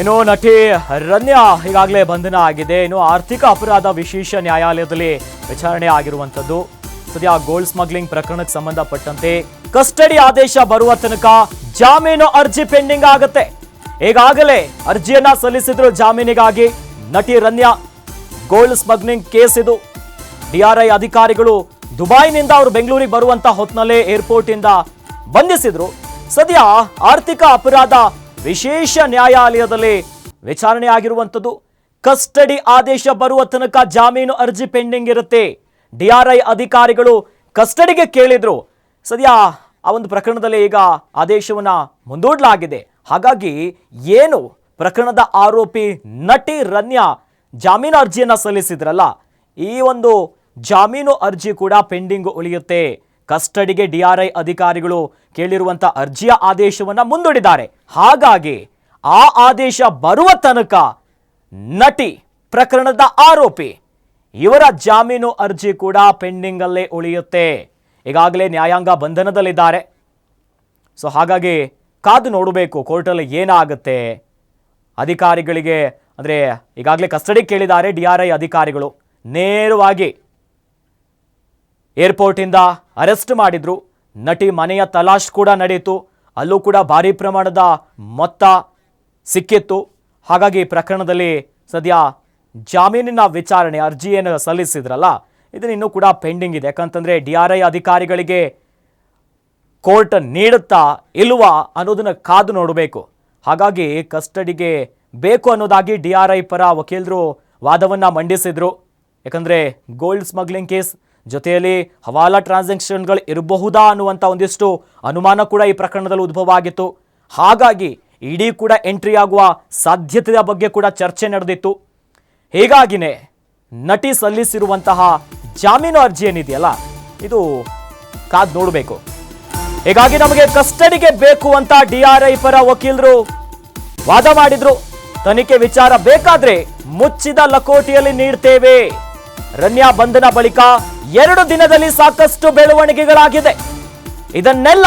ಇನ್ನು ನಟಿ ರನ್ಯಾ ಈಗಾಗಲೇ ಬಂಧನ ಆಗಿದೆ. ಇನ್ನು ಆರ್ಥಿಕ ಅಪರಾಧ ವಿಶೇಷ ನ್ಯಾಯಾಲಯದಲ್ಲಿ ವಿಚಾರಣೆ ಆಗಿರುವಂಥದ್ದು. ಸದ್ಯ ಗೋಲ್ಡ್ ಸ್ಮಗ್ಲಿಂಗ್ ಪ್ರಕರಣಕ್ಕೆ ಸಂಬಂಧಪಟ್ಟಂತೆ ಕಸ್ಟಡಿ ಆದೇಶ ಬರುವ ತನಕ ಜಾಮೀನು ಅರ್ಜಿ ಪೆಂಡಿಂಗ್ ಆಗುತ್ತೆ. ಈಗಾಗಲೇ ಅರ್ಜಿಯನ್ನ ಸಲ್ಲಿಸಿದ್ರು ಜಾಮೀನಿಗಾಗಿ ನಟಿ ರನ್ಯಾ. ಗೋಲ್ಡ್ ಸ್ಮಗ್ಲಿಂಗ್ ಕೇಸ್ ಇದು. ಡಿಆರ್ಐ ಅಧಿಕಾರಿಗಳು ದುಬೈನಿಂದ ಅವರು ಬೆಂಗಳೂರಿಗೆ ಬರುವಂತ ಹೊತ್ನಲ್ಲೇ ಏರ್ಪೋರ್ಟ್ ಇಂದ ಬಂಧಿಸಿದ್ರು. ಸದ್ಯ ಆರ್ಥಿಕ ಅಪರಾಧ ವಿಶೇಷ ನ್ಯಾಯಾಲಯದಲ್ಲಿ ವಿಚಾರಣೆ ಆಗಿರುವಂಥದ್ದು ಕಸ್ಟಡಿ ಆದೇಶ ಬರುವ ತನಕ ಜಾಮೀನು ಅರ್ಜಿ ಪೆಂಡಿಂಗ್ ಇರುತ್ತೆ. ಡಿಆರ್ಐ ಅಧಿಕಾರಿಗಳು ಕಸ್ಟಡಿಗೆ ಕೇಳಿದ್ರು. ಸದ್ಯ ಆ ಒಂದು ಪ್ರಕರಣದಲ್ಲಿ ಈಗ ಆದೇಶವನ್ನ ಮುಂದೂಡಲಾಗಿದೆ. ಹಾಗಾಗಿ ಏನು ಪ್ರಕರಣದ ಆರೋಪಿ ನಟಿ ರನ್ಯಾ ಜಾಮೀನು ಅರ್ಜಿಯನ್ನು ಸಲ್ಲಿಸಿದ್ರಲ್ಲ. ಈ ಒಂದು ಜಾಮೀನು ಅರ್ಜಿ ಕೂಡ ಪೆಂಡಿಂಗ್ ಉಳಿಯುತ್ತೆ. ಕಸ್ಟಡಿಗೆ ಡಿಆರ್ಐ ಅಧಿಕಾರಿಗಳು ಕೇಳಿರುವಂತ ಅರ್ಜಿಯ ಆದೇಶವನ್ನ ಮುಂದೂಡಿದ್ದಾರೆ. ಹಾಗಾಗಿ ಆ ಆದೇಶ ಬರುವ ತನಕ ನಟಿ ಪ್ರಕರಣದ ಆರೋಪಿ ಇವರ ಜಾಮೀನು ಅರ್ಜಿ ಕೂಡ ಪೆಂಡಿಂಗ್ ಅಲ್ಲೇ ಉಳಿಯುತ್ತೆ. ಈಗಾಗಲೇ ನ್ಯಾಯಾಂಗ ಬಂಧನದಲ್ಲಿದ್ದಾರೆ. ಸೊ ಹಾಗಾಗಿ ಕಾದು ನೋಡಬೇಕು ಕೋರ್ಟಲ್ಲಿ ಏನಾಗುತ್ತೆ. ಅಧಿಕಾರಿಗಳಿಗೆ ಅಂದರೆ ಈಗಾಗಲೇ ಕಸ್ಟಡಿ ಕೇಳಿದ್ದಾರೆ ಡಿ ಅಧಿಕಾರಿಗಳು. ನೇರವಾಗಿ ಏರ್ಪೋರ್ಟಿಂದ ಅರೆಸ್ಟ್ ಮಾಡಿದ್ರು. ನಟಿ ಮನೆಯ ತಲಾಶ್ ಕೂಡ ನಡೆಯಿತು. ಅಲ್ಲೂ ಕೂಡ ಭಾರಿ ಪ್ರಮಾಣದ ಮೊತ್ತ ಸಿಕ್ಕಿತ್ತು. ಹಾಗಾಗಿ ಪ್ರಕರಣದಲ್ಲಿ ಸದ್ಯ ಜಾಮೀನಿನ ವಿಚಾರಣೆ ಅರ್ಜಿ ಏನು ಸಲ್ಲಿಸಿದ್ರಲ್ಲ, ಇದನ್ನ ಇನ್ನೂ ಕೂಡ ಪೆಂಡಿಂಗ್ ಇದೆ. ಯಾಕಂತಂದ್ರೆ ಡಿ ಆರ್ ಐ ಅಧಿಕಾರಿಗಳಿಗೆ ಕೋರ್ಟ್ ನೀಡುತ್ತಾ ಇಲ್ವಾ ಅನ್ನೋದನ್ನ ಕಾದು ನೋಡಬೇಕು. ಹಾಗಾಗಿ ಕಸ್ಟಡಿಗೆ ಬೇಕು ಅನ್ನೋದಾಗಿ ಡಿ ಆರ್ ಐ ಪರ ವಕೀಲರು ವಾದವನ್ನು ಮಂಡಿಸಿದ್ರು. ಯಾಕಂದ್ರೆ ಗೋಲ್ಡ್ ಸ್ಮಗ್ಲಿಂಗ್ ಕೇಸ್ ಜೊತೆಯಲ್ಲಿ ಹವಾಲಾ ಟ್ರಾನ್ಸಾಕ್ಷನ್ಗಳು ಇರಬಹುದಾ ಅನ್ನುವಂಥ ಒಂದಿಷ್ಟು ಅನುಮಾನ ಕೂಡ ಈ ಪ್ರಕರಣದಲ್ಲಿ ಉದ್ಭವ ಆಗಿತ್ತು ಹಾಗಾಗಿ ಇಡೀ ಕೂಡ ಎಂಟ್ರಿ ಆಗುವ ಸಾಧ್ಯತೆಯ ಬಗ್ಗೆ ಕೂಡ ಚರ್ಚೆ ನಡೆದಿತ್ತು. ಹೀಗಾಗಿನೇ ನಟಿ ಸಲ್ಲಿಸಿರುವಂತಹ ಜಾಮೀನು ಅರ್ಜಿ ಏನಿದೆಯಲ್ಲ, ಇದು ಕಾದ್ ನೋಡಬೇಕು. ಹೀಗಾಗಿ ನಮಗೆ ಕಸ್ಟಡಿಗೆ ಬೇಕು ಅಂತ ಡಿ ಆರ್ ಐ ಪರ ವಕೀಲರು ವಾದ ಮಾಡಿದ್ರು. ತನಿಖೆ ವಿಚಾರ ಬೇಕಾದ್ರೆ ಮುಚ್ಚಿದ ಲಕೋಟಿಯಲ್ಲಿ ನೀಡ್ತೇವೆ. ರನ್ಯಾ ಬಂಧನ ಬಳಿಕ ಎರಡು ದಿನದಲ್ಲಿ ಸಾಕಷ್ಟು ಬೆಳವಣಿಗೆಗಳಾಗಿದೆ. ಇದನ್ನೆಲ್ಲ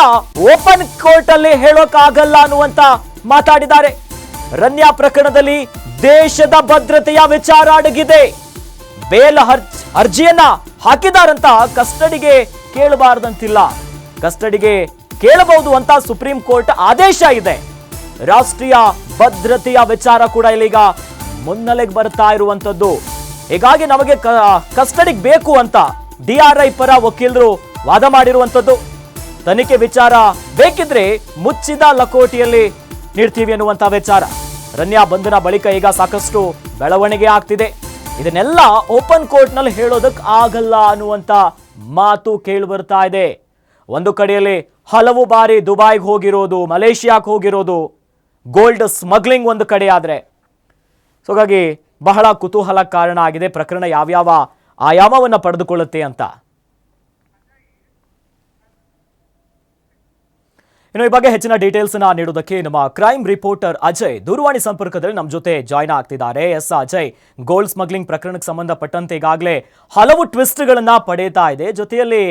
ಓಪನ್ ಕೋರ್ಟ್ ಅಲ್ಲಿ ಹೇಳೋಕ್ಕಾಗಲ್ಲ ಅನ್ನುವಂತ ಮಾತಾಡಿದ್ದಾರೆ. ರನ್ಯಾ ಪ್ರಕರಣದಲ್ಲಿ ದೇಶದ ಭದ್ರತೆಯ ವಿಚಾರ ಅಡಗಿದೆ. ಬೇಲ್ ಅರ್ಜ್ ಅರ್ಜಿಯನ್ನ ಹಾಕಿದಾರಂತ ಕಸ್ಟಡಿಗೆ ಕೇಳಬಾರ್ದಂತಿಲ್ಲ. ಕಸ್ಟಡಿಗೆ ಕೇಳಬಹುದು ಅಂತ ಸುಪ್ರೀಂ ಕೋರ್ಟ್ ಆದೇಶ ಇದೆ. ರಾಷ್ಟ್ರೀಯ ಭದ್ರತೆಯ ವಿಚಾರ ಕೂಡ ಇಲ್ಲಿಗ ಮುನ್ನೆಲೆಗೆ ಬರ್ತಾ ಇರುವಂತದ್ದು. ಹೀಗಾಗಿ ನಮಗೆ ಕಸ್ಟಡಿಗೆ ಬೇಕು ಅಂತ ಡಿ ಆರ್ ಐ ಪರ ವಕೀಲರು ವಾದ ಮಾಡಿರುವಂಥದ್ದು. ತನಿಖೆ ವಿಚಾರ ಬೇಕಿದ್ರೆ ಮುಚ್ಚಿದ ಲಕೋಟಿಯಲ್ಲಿ ನೀಡ್ತೀವಿ ಅನ್ನುವಂತ ವಿಚಾರ. ರನ್ಯಾ ಬಂಧನ ಬಳಿಕ ಈಗ ಸಾಕಷ್ಟು ಬೆಳವಣಿಗೆ ಆಗ್ತಿದೆ. ಇದನ್ನೆಲ್ಲ ಓಪನ್ ಕೋರ್ಟ್ನಲ್ಲಿ ಹೇಳೋದಕ್ಕೆ ಆಗಲ್ಲ ಅನ್ನುವಂತ ಮಾತು ಕೇಳಿ ಬರ್ತಾ ಇದೆ. ಒಂದು ಕಡೆಯಲ್ಲಿ ಹಲವು ಬಾರಿ ದುಬೈಗೆ ಹೋಗಿರೋದು ಮಲೇಷ್ಯಾಕ್ಕೆ ಹೋಗಿರೋದು, ಗೋಲ್ಡ್ ಸ್ಮಗ್ಲಿಂಗ್ ಒಂದು ಕಡೆ ಆದ್ರೆ. ಹಾಗಾಗಿ ಬಹಳ ಕುತೂಹಲ ಕಾರಣ ಆಗಿದೆ. ಪ್ರಕರಣ ಯಾವ್ಯಾವ ಆಯಾಮವನ್ನು ಪಡೆದುಕೊಳ್ಳುತ್ತೆ ಅಂತ. ಇನ್ನು ಈ ಬಗ್ಗೆ ಹೆಚ್ಚಿನ ಡೀಟೇಲ್ಸ್ನ ನೀಡುವುದಕ್ಕೆ ನಮ್ಮ ಕ್ರೈಮ್ ರಿಪೋರ್ಟರ್ ಅಜಯ್ ದೂರವಾಣಿ ಸಂಪರ್ಕದಲ್ಲಿ ನಮ್ಮ ಜೊತೆ ಜಾಯ್ನ್ ಆಗ್ತಿದ್ದಾರೆ. ಎಸ್ ಅಜಯ್ ಗೋಲ್ಡ್ ಸ್ಮಗ್ಲಿಂಗ್ ಪ್ರಕರಣಕ್ಕೆ ಸಂಬಂಧಪಟ್ಟಂತೆ ಈಗಾಗಲೇ ಹಲವು ಟ್ವಿಸ್ಟ್ಗಳನ್ನು ಪಡೆಯುತ್ತಾ ಇದೆ. ಜೊತೆಯಲ್ಲಿ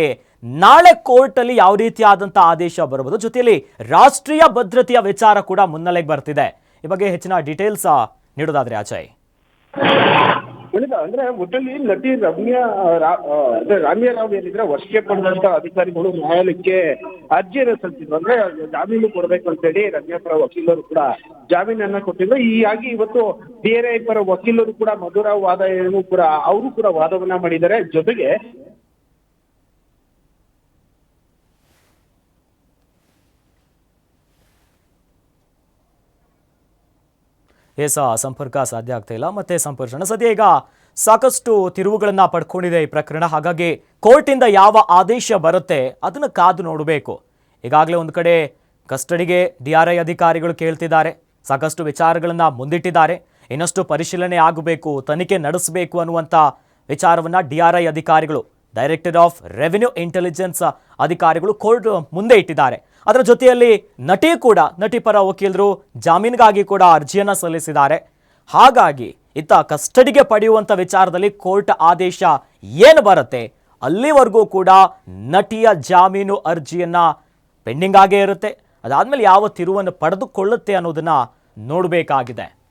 ನಾಳೆ ಕೋರ್ಟ್ ಅಲ್ಲಿ ಯಾವ ರೀತಿಯಾದಂಥ ಆದೇಶ ಬರಬಹುದು? ಜೊತೆಯಲ್ಲಿ ರಾಷ್ಟ್ರೀಯ ಭದ್ರತೆಯ ವಿಚಾರ ಕೂಡ ಮುನ್ನೆಲೆಗೆ ಬರ್ತಿದೆ. ಈ ಬಗ್ಗೆ ಹೆಚ್ಚಿನ ಡೀಟೇಲ್ಸ್ ನೀಡೋದಾದ್ರೆ ಅಜಯ್. ಖಂಡಿತ ಅಂದ್ರೆ ಒಟ್ಟಲ್ಲಿ ನಟಿ ರಮ್ಯಾ ಅಂದ್ರೆ ರಾಮ್ಯಾ ರಾವ್ ಏನಿದ್ರೆ ವಶಕ್ಕೆ ಪಡೆದಂತ ಅಧಿಕಾರಿಗಳು ನ್ಯಾಯಾಲಯಕ್ಕೆ ಅರ್ಜಿಯನ್ನು ಸಲ್ಲಿಸಿದ್ರು. ಅಂದ್ರೆ ಜಾಮೀನು ಕೊಡಬೇಕು ರಮ್ಯಾ ಪರ ವಕೀಲರು ಕೂಡ ಜಾಮೀನನ್ನ ಕೊಟ್ಟಿದ್ರು. ಹೀಗಾಗಿ ಇವತ್ತು ಡಿಆರ್ಐ ಪರ ವಕೀಲರು ಕೂಡ ಮಧುರಾವ್ ವಾದ ಏನು ಕೂಡ, ಅವರು ಕೂಡ ವಾದವನ್ನ ಮಾಡಿದ್ದಾರೆ. ಜೊತೆಗೆ ಎಸ್ ಸಹ ಸಂಪರ್ಕ ಸಾಧ್ಯ ಆಗ್ತಾ ಇಲ್ಲ. ಮತ್ತೆ ಸಂಪರ್ಶನ ಸದ್ಯ ಈಗ ಸಾಕಷ್ಟು ತಿರುವುಗಳನ್ನ ಪಡ್ಕೊಂಡಿದೆ ಈ ಪ್ರಕರಣ. ಹಾಗಾಗಿ ಕೋರ್ಟಿಂದ ಯಾವ ಆದೇಶ ಬರುತ್ತೆ ಅದನ್ನು ಕಾದು ನೋಡಬೇಕು. ಈಗಾಗಲೇ ಒಂದು ಕಡೆ ಕಸ್ಟಡಿಗೆ ಡಿ ಆರ್ ಐ ಅಧಿಕಾರಿಗಳು ಕೇಳ್ತಿದ್ದಾರೆ. ಸಾಕಷ್ಟು ವಿಚಾರಗಳನ್ನ ಮುಂದಿಟ್ಟಿದ್ದಾರೆ. ಇನ್ನಷ್ಟು ಪರಿಶೀಲನೆ ಆಗಬೇಕು, ತನಿಖೆ ನಡೆಸಬೇಕು ಅನ್ನುವಂಥ ವಿಚಾರವನ್ನ ಡಿ ಆರ್ ಐ ಅಧಿಕಾರಿಗಳು ಡೈರೆಕ್ಟರ್ ಆಫ್ ರೆವಿನ್ಯೂ ಇಂಟೆಲಿಜೆನ್ಸ್ ಅಧಿಕಾರಿಗಳು ಕೋರ್ಟ್ ಮುಂದೆ ಇಟ್ಟಿದ್ದಾರೆ. ಅದರ ಜೊತೆಯಲ್ಲಿ ನಟಿ ಕೂಡ, ನಟಿ ಪರ ವಕೀಲರು ಜಾಮೀನಿಗಾಗಿ ಕೂಡ ಅರ್ಜಿಯನ್ನು ಸಲ್ಲಿಸಿದ್ದಾರೆ. ಹಾಗಾಗಿ ಇತ್ತ ಕಸ್ಟಡಿಗೆ ಪಡೆಯುವಂಥ ವಿಚಾರದಲ್ಲಿ ಕೋರ್ಟ್ ಆದೇಶ ಏನು ಬರುತ್ತೆ? ಅಲ್ಲಿವರೆಗೂ ಕೂಡ ನಟಿಯ ಜಾಮೀನು ಅರ್ಜಿಯನ್ನು ಪೆಂಡಿಂಗ್ ಆಗೇ ಇರುತ್ತೆ. ಅದಾದಮೇಲೆ ಯಾವ ತಿರುವನ್ನು ಪಡೆದುಕೊಳ್ಳುತ್ತೆ ಅನ್ನೋದನ್ನು ನೋಡಬೇಕಾಗಿದೆ.